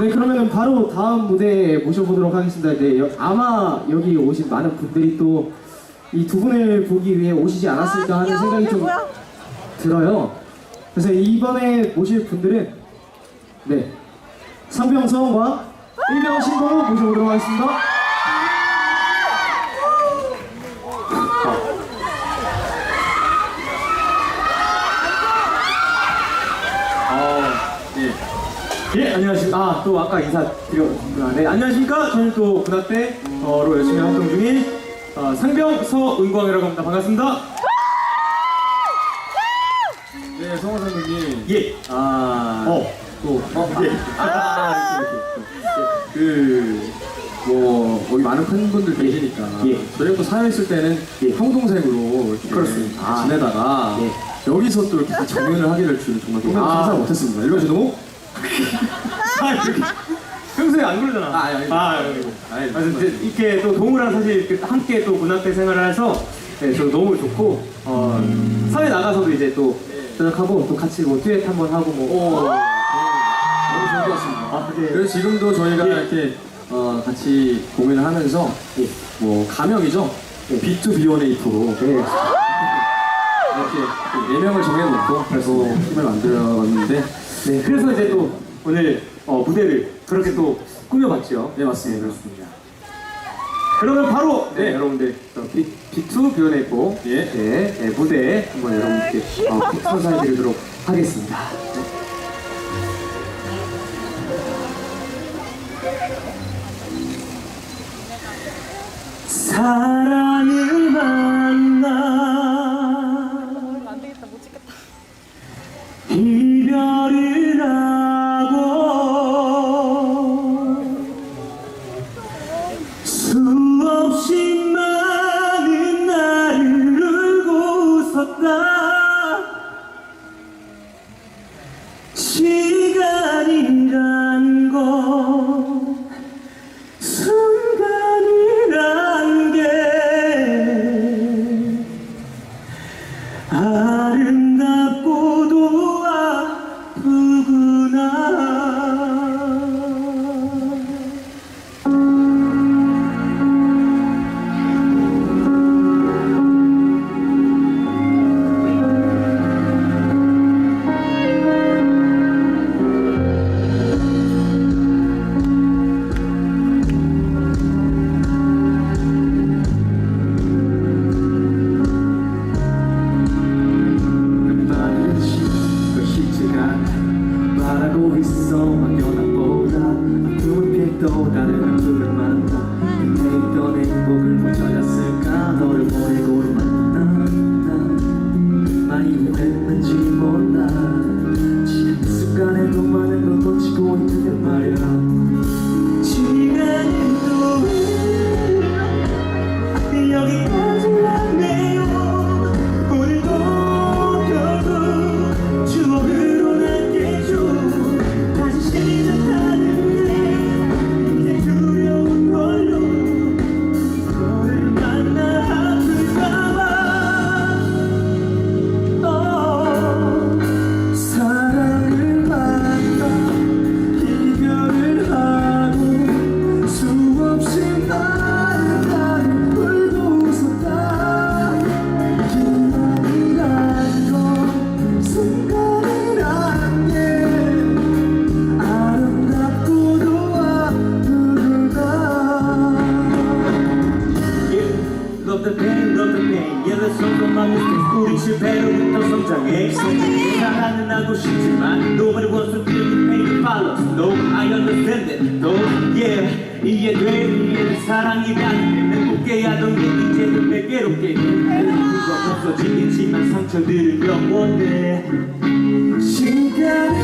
네, 그러면은 바로 다음 무대에 모셔보도록 하겠습니다. 네, 여- 아마 여기 오신 많은 분들이 또 이 두 분을 보기 위해 오시지 않았을까 하는 생각이 좀 들어요. 그래서 이번에 모실 분들은 네, 상병 서원과 일병 신동호 모셔보도록 하겠습니다. 아, 예. 예, 안녕하십니까. 아, 또 아까 인사드렸구나. 네, 안녕하십니까. 저는 또 군합대로 열심히 활동 중인 어, 상병 서은광이라고 합니다. 반갑습니다. 네, 성호 선배님. 예. 아, 어. 또, 어, 예. 아, 이렇게, 이렇게. 그, 뭐, 여기 많은 팬분들 계시니까. 예. 저희가 또 사회 있을 때는 예. 형동생으로 이렇게 그렇습니다. 아, 지내다가 예. 여기서 또 이렇게 정연을 하게 될 줄은 정말 너무 아. 상상 못했습니다. 일로 신호? 아. 평소에 안 그러잖아. 아, 아니, 아니. 아. 아니, 그래서 이제 이렇게 또 동우랑 사실 이렇게 함께 또 군합대 생활을 해서 네, 저 너무 좋고 어, 사회 나가서도 이제 또 저녁하고 또 같이 뭐 듀엣 한번 하고 뭐. 오, 너무 좋을 것 같습니다. 아, 네. 그래서 지금도 저희가 예. 이렇게 어, 같이 공연을 하면서 예. 뭐 가명이죠. B2B1A2로 네. 이렇게 예명을 정해놓고 그래서 팀을 만들어봤는데 네, 그래서 이제 또 오늘 어, 무대를 그렇게 또 꾸며봤죠. 네 맞습니다. 그렇습니다. 그러면 바로 네, 네. 여러분들 또 B, B2 비원에고 예. 네, 네, 무대 한번 여러분께 어, 선사해드리도록 하겠습니다. 사랑 soon. Love the pain, love the pain Yeah, let's talk about mistakes 우리 실패로 부터 성장해 사랑은 하고 싶지만 Nobody wants to feel the pain that follows No, I understand it No, yeah 이해돼 이해돼 사랑이란 게 행복게 하던 게 이제는 해 그건 없어지겠지만 상처들은 영원해 시간은